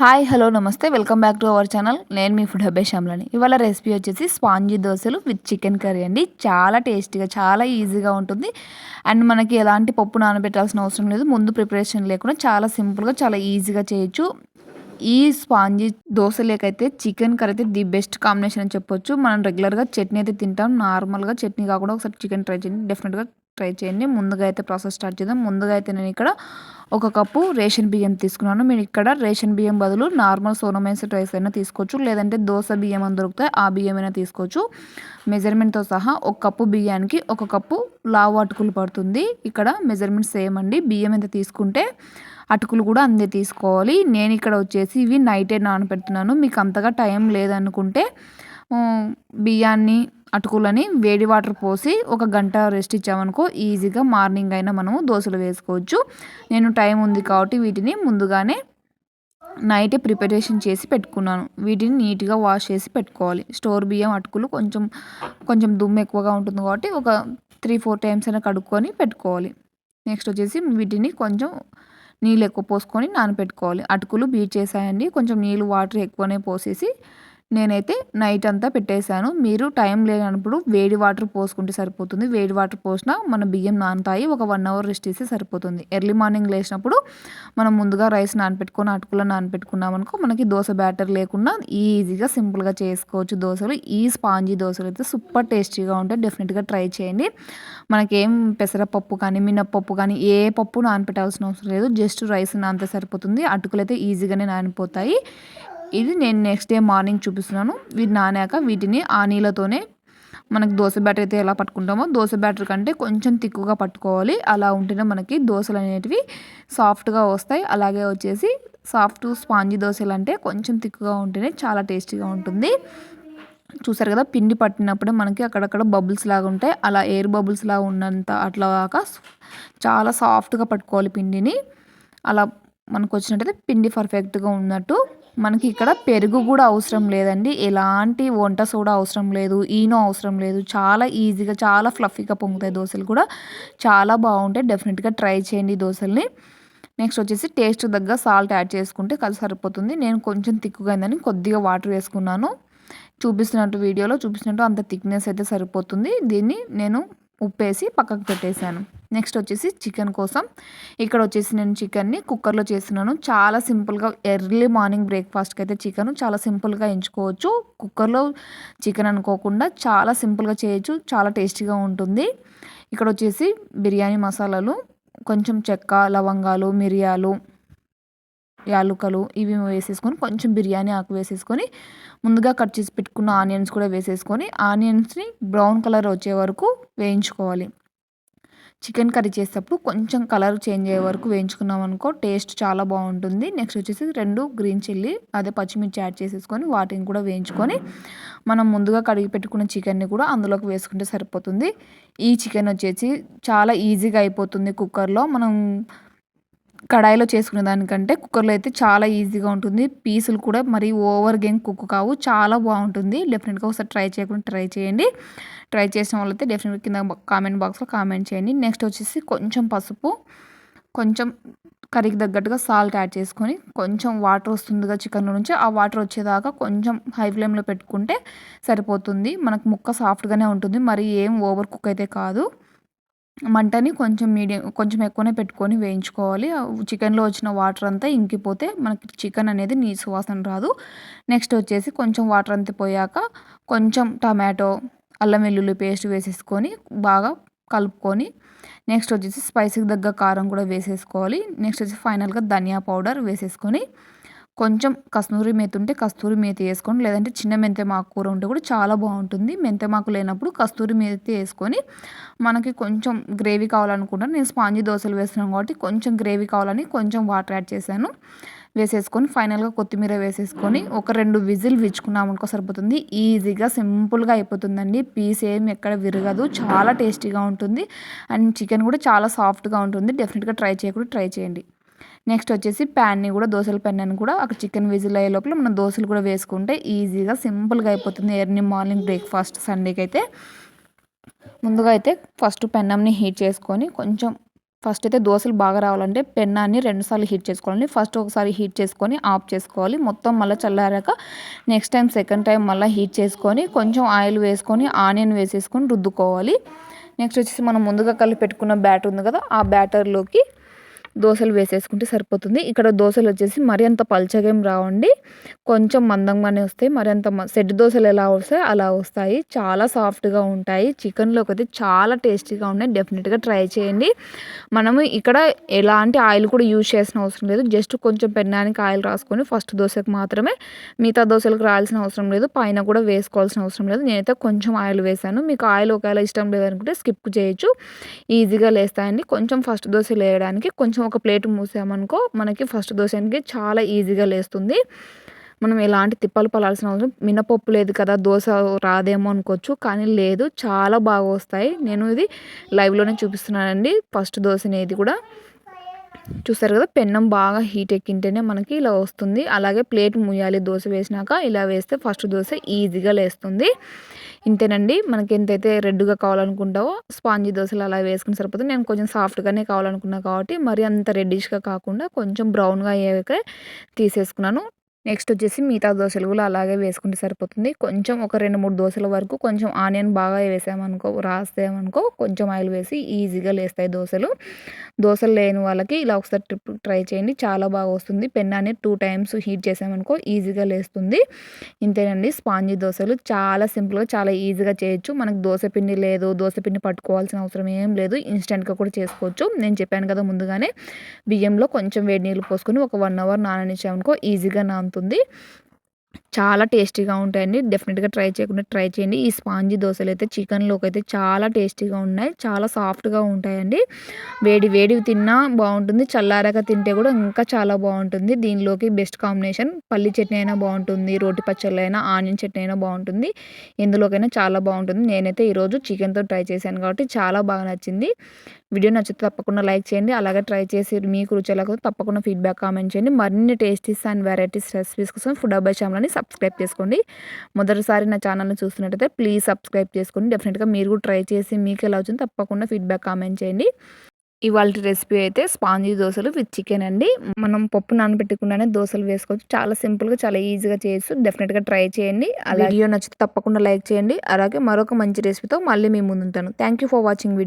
Hi hello నమస్తే. Welcome back to our channel. నేను మీ ఫుడ్ హబ్బే శ్యామ్లని. ఇవాళ రెసిపీ వచ్చేసి స్పాంజీ దోశలు విత్ చికెన్ కర్రీ అండి. చాలా టేస్టీగా చాలా ఈజీగా ఉంటుంది. అండ్ మనకి ఎలాంటి పప్పు నానబెట్టాల్సిన అవసరం లేదు. ముందు ప్రిపరేషన్ లేకుండా చాలా సింపుల్గా చాలా ఈజీగా చేయొచ్చు. ఈ స్పాంజీ దోశ లేకైతే చికెన్ కర్రీ అయితే ది బెస్ట్ కాంబినేషన్ అని చెప్పొచ్చు. మనం రెగ్యులర్గా చట్నీ అయితే తింటాం. నార్మల్గా చట్నీ కాకుండా ఒకసారి చికెన్ ట్రై చేయండి. డెఫినెట్గా ట్రై చేయండి. ముందుగా అయితే ప్రాసెస్ స్టార్ట్ చేద్దాం. ముందుగా అయితే నేను ఇక్కడ ఒక కప్పు రేషన్ బియ్యం తీసుకున్నాను. మీరు ఇక్కడ రేషన్ బియ్యం బదులు నార్మల్ సోనమైన్స్ రైస్ అయినా తీసుకోవచ్చు. లేదంటే దోశ బియ్యం అని దొరుకుతాయి ఆ బియ్యం అయినా తీసుకోవచ్చు. మెజర్మెంట్తో సహా ఒక కప్పు బియ్యానికి ఒక కప్పు లావు అటుకులు పడుతుంది. ఇక్కడ మెజర్మెంట్ సేమ్ అండి. బియ్యం ఎంత తీసుకుంటే అటుకులు కూడా అందే తీసుకోవాలి. నేను ఇక్కడ వచ్చేసి ఇవి నైటే నానబెడుతున్నాను. మీకు అంతగా టైం లేదనుకుంటే బియ్యాన్ని అటుకులని వేడి వాటర్ పోసి ఒక గంట రెస్ట్ ఇచ్చామనుకో ఈజీగా మార్నింగ్ అయినా మనము దోశలు వేసుకోవచ్చు. నేను టైం ఉంది కాబట్టి వీటిని ముందుగానే నైటే ప్రిపరేషన్ చేసి పెట్టుకున్నాను. వీటిని నీట్గా వాష్ చేసి పెట్టుకోవాలి. స్టోర్ బియ్యం అటుకులు కొంచెం కొంచెం దుమ్ము ఎక్కువగా ఉంటుంది కాబట్టి ఒక త్రీ ఫోర్ టైమ్స్ అయినా కడుక్కొని పెట్టుకోవాలి. నెక్స్ట్ వచ్చేసి వీటిని కొంచెం నీళ్ళు ఎక్కువ పోసుకొని నానపెట్టుకోవాలి. అటుకులు బీట్ చేసాయండి కొంచెం నీళ్ళు వాటర్ ఎక్కువనే పోసేసి నేనైతే నైట్ అంతా పెట్టేశాను. మీరు టైం లేనప్పుడు వేడి వాటర్ పోసుకుంటే సరిపోతుంది. వేడి వాటర్ పోసినా మన బియ్యం నానుతాయి. ఒక వన్ అవర్ రెస్ట్ ఇస్తే సరిపోతుంది. ఎర్లీ మార్నింగ్ లేచినప్పుడు మనం ముందుగా రైస్ నానపెట్టుకొని అటుకులో నానపెట్టుకున్నామనుకో మనకి దోశ బ్యాటర్ లేకుండా ఈజీగా సింపుల్గా చేసుకోవచ్చు దోశలు. ఈ స్పాంజీ దోశలు అయితే సూపర్ టేస్టీగా ఉంటాయి. డెఫినెట్గా ట్రై చేయండి. మనకేం పెసరపప్పు కానీ మినప్పప్పు కానీ ఏ పప్పు నానపెట్టాల్సిన అవసరం లేదు. జస్ట్ రైస్ నానితే సరిపోతుంది. అటుకులు అయితే ఈజీగానే నానిపోతాయి. ఇది నేను నెక్స్ట్ డే మార్నింగ్ చూపిస్తున్నాను. వీటి నానాక వీటిని ఆ నీళ్ళతోనే మనకి దోశ బ్యాటర్ అయితే ఎలా పట్టుకుంటామో దోశ బ్యాటర్ కంటే కొంచెం తిక్కుగా పట్టుకోవాలి. అలా ఉంటేనే మనకి దోశలు అనేటివి సాఫ్ట్గా వస్తాయి. అలాగే వచ్చేసి సాఫ్ట్ స్పాంజీ దోశలు అంటే కొంచెం తిక్కుగా ఉంటేనే చాలా టేస్టీగా ఉంటుంది. చూసారు కదా పిండి పట్టినప్పుడే మనకి అక్కడక్కడ బబుల్స్ లాగా ఉంటాయి. అలా ఎయిర్ బబుల్స్ లాగా ఉన్నంత అట్లా కాక చాలా సాఫ్ట్గా పట్టుకోవాలి పిండిని. అలా మనకు వచ్చినట్టయితే పిండి పర్ఫెక్ట్గా ఉన్నట్టు మనకి ఇక్కడ పెరుగు కూడా అవసరం లేదండి. ఎలాంటి వంట సోడా అవసరం లేదు ఈనో అవసరం లేదు. చాలా ఈజీగా చాలా ఫ్లఫీగా పొంగుతాయి దోశలు కూడా. చాలా బాగుంటాయి. డెఫినెట్గా ట్రై చేయండి దోశల్ని. నెక్స్ట్ వచ్చేసి టేస్ట్ దగ్గర సాల్ట్ యాడ్ చేసుకుంటే కలిసి సరిపోతుంది. నేను కొంచెం తిక్కుగా అయిందని కొద్దిగా వాటర్ వేసుకున్నాను. చూపిస్తున్నట్టు వీడియోలో చూపిస్తున్నట్టు అంత థిక్నెస్ అయితే సరిపోతుంది. దీన్ని నేను ఉప్పేసి పక్కకు పెట్టేశాను. నెక్స్ట్ వచ్చేసి చికెన్ కోసం. ఇక్కడ వచ్చేసి నేను చికెన్ని కుక్కర్లో చేస్తున్నాను. చాలా సింపుల్గా ఎర్లీ మార్నింగ్ బ్రేక్ఫాస్ట్కి అయితే చికెన్ చాలా సింపుల్గా ఎంచుకోవచ్చు. కుక్కర్లో చికెన్ అనుకోకుండా చాలా సింపుల్గా చేయొచ్చు. చాలా టేస్టీగా ఉంటుంది. ఇక్కడ వచ్చేసి బిర్యానీ మసాలాలు కొంచెం చెక్క లవంగాలు మిరియాలు యాలుకలు ఇవి వేసేసుకొని కొంచెం బిర్యానీ ఆకు వేసేసుకొని ముందుగా కట్ చేసి పెట్టుకున్న ఆనియన్స్ కూడా వేసేసుకొని ఆనియన్స్ని బ్రౌన్ కలర్ వచ్చే వరకు వేయించుకోవాలి. చికెన్ కర్రీ చేసేటప్పుడు కొంచెం కలర్ చేంజ్ అయ్యే వరకు వేయించుకున్నాం అనుకో టేస్ట్ చాలా బాగుంటుంది. నెక్స్ట్ వచ్చేసి రెండు గ్రీన్ చిల్లీ అదే పచ్చిమిర్చి యాడ్ చేసేసుకొని వాటిని కూడా వేయించుకొని మనం ముందుగా కడిగి పెట్టుకున్న చికెన్ని కూడా అందులోకి వేసుకుంటే సరిపోతుంది. ఈ చికెన్ వచ్చేసి చాలా ఈజీగా అయిపోతుంది కుక్కర్లో. మనం కడాయిలో చేసుకునే దానికంటే కుక్కర్లో అయితే చాలా ఈజీగా ఉంటుంది. పీసులు కూడా మరి ఓవర్ గేమ్ కుక్ కావు. చాలా బాగుంటుంది. డెఫినెట్గా ఒకసారి ట్రై చేయకుండా ట్రై చేయండి. ట్రై చేసిన వాళ్ళైతే డెఫినెట్గా కింద కామెంట్ బాక్స్లో కామెంట్ చేయండి. నెక్స్ట్ వచ్చేసి కొంచెం పసుపు కొంచెం కర్రీకి తగ్గట్టుగా సాల్ట్ యాడ్ చేసుకొని కొంచెం వాటర్ వస్తుందిగా చికెన్ నుంచి. ఆ వాటర్ వచ్చేదాకా కొంచెం హై ఫ్లేమ్లో పెట్టుకుంటే సరిపోతుంది. మనకు ముక్క సాఫ్ట్గానే ఉంటుంది. మరి ఏం ఓవర్ కుక్ అయితే కాదు. మంటని కొంచెం మీడియం కొంచెం ఎక్కువనే పెట్టుకొని వేయించుకోవాలి. చికెన్లో వచ్చిన వాటర్ అంతా ఇంకిపోతే మనకి చికెన్ అనేది నీ సువాసన రాదు. నెక్స్ట్ వచ్చేసి కొంచెం వాటర్ అంతా పోయాక కొంచెం టమాటో అల్లం వెల్లుల్లి పేస్ట్ వేసేసుకొని బాగా కలుపుకొని నెక్స్ట్ వచ్చేసి స్పైసీకి తగ్గ కారం కూడా వేసేసుకోవాలి. నెక్స్ట్ వచ్చి ఫైనల్గా ధనియా పౌడర్ వేసేసుకొని కొంచెం కస్తూరి మేతి ఉంటే కస్తూరి మేతి వేసుకోండి. లేదంటే చిన్న మెంతే మాకు కూర ఉంటే కూడా చాలా బాగుంటుంది. మెంతే మాకు లేనప్పుడు కస్తూరి మేతి వేసుకొని మనకి కొంచెం గ్రేవీ కావాలనుకుంటాను నేను స్పాంజీ దోశలు వేస్తున్నాను కాబట్టి కొంచెం గ్రేవీ కావాలని కొంచెం వాటర్ యాడ్ చేశాను. వేసేసుకొని ఫైనల్గా కొత్తిమీర వేసేసుకొని ఒక రెండు విజిల్ విచ్చుకున్నామనుకో సరిపోతుంది. ఈజీగా సింపుల్గా అయిపోతుందండి. పీస్ ఏమి ఎక్కడ విరగదు. చాలా టేస్టీగా ఉంటుంది. అండ్ చికెన్ కూడా చాలా సాఫ్ట్గా ఉంటుంది. డెఫినెట్గా ట్రై చేయకుండా ట్రై చేయండి. నెక్స్ట్ వచ్చేసి ప్యాన్ని కూడా దోశల పెన్నాన్ని కూడా అక్కడ చికెన్ విజిల్ అయ్యే లోపల మనం దోశలు కూడా వేసుకుంటే ఈజీగా సింపుల్గా అయిపోతుంది. ఎర్లీ మార్నింగ్ బ్రేక్ఫాస్ట్ సండేకి అయితే ముందుగా అయితే ఫస్ట్ పెన్నంని హీట్ చేసుకొని కొంచెం ఫస్ట్ అయితే దోశలు బాగా రావాలంటే పెన్నాన్ని రెండుసార్లు హీట్ చేసుకోవాలండి ఫస్ట్ ఒకసారి హీట్ చేసుకొని ఆఫ్ చేసుకోవాలి. మొత్తం మళ్ళీ చల్లారాక నెక్స్ట్ టైం సెకండ్ టైం మళ్ళీ హీట్ చేసుకొని కొంచెం ఆయిల్ వేసుకొని ఆనియన్ వేసేసుకొని రుద్దుకోవాలి. నెక్స్ట్ వచ్చేసి మనం ముందుగా కలిపి పెట్టుకున్న బ్యాటర్ ఉంది కదా ఆ బ్యాటర్లోకి దోశలు వేసేసుకుంటే సరిపోతుంది. ఇక్కడ దోశలు వచ్చేసి మరి అంత పల్చగా ఏం రావండి. కొంచెం మందంగానే వస్తాయి. మరి అంత సెట్ దోశలు ఎలా వస్తాయి అలా వస్తాయి. చాలా సాఫ్ట్గా ఉంటాయి. చికెన్లోకి అయితే చాలా టేస్టీగా ఉన్నాయి. డెఫినెట్గా ట్రై చేయండి. మనము ఇక్కడ ఎలాంటి ఆయిల్ కూడా యూజ్ చేసిన అవసరం లేదు. జస్ట్ కొంచెం పెన్నానికి ఆయిల్ రాసుకొని ఫస్ట్ దోశకు మాత్రమే మిగతా దోశలకు రాయాల్సిన అవసరం లేదు. పైన కూడా వేసుకోవాల్సిన అవసరం లేదు. నేనైతే కొంచెం ఆయిల్ వేసాను. మీకు ఆయిల్ ఒకవేళ ఇష్టం లేదనుకుంటే స్కిప్ చేయొచ్చు. ఈజీగా లేస్తాయండి. కొంచెం ఫస్ట్ దోశ వేయడానికి కొంచెం కొంచెం ఒక ప్లేట్ మూసామనుకో మనకి ఫస్ట్ దోశకి చాలా ఈజీగా లేస్తుంది. మనం ఎలాంటి తిప్పలు పడాల్సిన అవసరం మినపప్పు లేదు కదా దోశ రాదేమో అనుకోవచ్చు కానీ లేదు చాలా బాగా వస్తాయి. నేను ఇది లైవ్లోనే చూపిస్తున్నానండి ఫస్ట్ దోశనేది కూడా. చూస్తారు కదా పెన్నం బాగా హీట్ ఎక్కింటేనే మనకి ఇలా వస్తుంది. అలాగే ప్లేట్ ముయ్యాలి దోశ వేసినాక ఇలా వేస్తే ఫస్ట్ దోశ ఈజీగా లేస్తుంది. ఇంతేనండి మనకి ఎంతైతే రెడ్గా కావాలనుకుంటావో స్పాంజీ దోశలు అలా వేసుకుని సరిపోతుంది. నేను కొంచెం సాఫ్ట్గానే కావాలనుకున్నా కాబట్టి మరి అంత రెడ్డిష్గా కాకుండా కొంచెం బ్రౌన్గా అయ్యాక తీసేసుకున్నాను. నెక్స్ట్ వచ్చేసి మిగతా దోశలు కూడా అలాగే వేసుకుంటే సరిపోతుంది. కొంచెం ఒక రెండు మూడు దోశల వరకు కొంచెం ఆనియన్ బాగా వేసామనుకో రాస్తామనుకో కొంచెం ఆయిల్ వేసి ఈజీగా లేస్తాయి దోశలు. దోశలు లేని వాళ్ళకి ఇలా ఒకసారి ట్రిప్ ట్రై చేయండి. చాలా బాగా వస్తుంది. పెన్నాన్ని టూ టైమ్స్ హీట్ చేసామనుకో ఈజీగా లేస్తుంది. ఇంతేనండి. స్పాంజీ దోశలు చాలా సింపుల్గా చాలా ఈజీగా చేయొచ్చు. మనకు దోశ పిండి లేదు దోశ పిండి పట్టుకోవాల్సిన అవసరం ఏం లేదు. ఇన్స్టెంట్గా కూడా చేసుకోవచ్చు. నేను చెప్పాను కదా ముందుగానే బియ్యంలో కొంచెం వేడి నీళ్ళు పోసుకొని ఒక వన్ అవర్ నాననిచ్చామనుకో ఈజీగా నాన్ ఉంటుంది. చాలా టేస్టీగా ఉంటాయండి. డెఫినెట్గా ట్రై చేయకుండా ట్రై చేయండి. ఈ స్పాంజీ దోశలు అయితే చికెన్లోకి అయితే చాలా టేస్టీగా ఉన్నాయి. చాలా సాఫ్ట్గా ఉంటాయండి. వేడి వేడివి తిన్నా బాగుంటుంది. చల్లారాక తింటే కూడా ఇంకా చాలా బాగుంటుంది. దీనిలోకి బెస్ట్ కాంబినేషన్ పల్లి చట్నీ అయినా బాగుంటుంది. రోటి పచ్చళ్ళు అయినా ఆనియన్ చట్నీ అయినా బాగుంటుంది. ఎందులోకైనా చాలా బాగుంటుంది. నేనైతే ఈరోజు చికెన్తో ట్రై చేశాను కాబట్టి చాలా బాగా నచ్చింది. వీడియో నచ్చితే తప్పకుండా లైక్ చేయండి. అలాగే ట్రై చేసి మీకు రుచి ఎలా తప్పకుండా ఫీడ్బ్యాక్ కామెంట్ చేయండి. మరిన్ని టేస్టీస్ అండ్ వెరైటీస్ రెసిపీస్ కోసం ఫుడ్ అబ్బాయి ఛానల్ని సబ్స్క్రైబ్ చేసుకోండి. మొదటిసారి నా ఛానల్ని చూస్తున్నట్టయితే ప్లీజ్ సబ్స్క్రైబ్ చేసుకోండి. డెఫినెట్గా మీరు కూడా ట్రై చేసి మీకు ఎలా వచ్చింది తప్పకుండా ఫీడ్బ్యాక్ కామెంట్ చేయండి. ఇవాళ రెసిపీ అయితే స్పాంజీ దోశలు విత్ చికెన్ అండి. మనం పప్పు నానబెట్టకుండానే దోశలు వేసుకోవచ్చు. చాలా సింపుల్గా చాలా ఈజీగా చేయొచ్చు. డెఫినెట్గా ట్రై చేయండి. అలా వీడియో నచ్చితే తప్పకుండా లైక్ చేయండి. అలాగే మరొక మంచి రెసిపీతో మళ్ళీ మేము ముందుంటాను. Thank you for watching video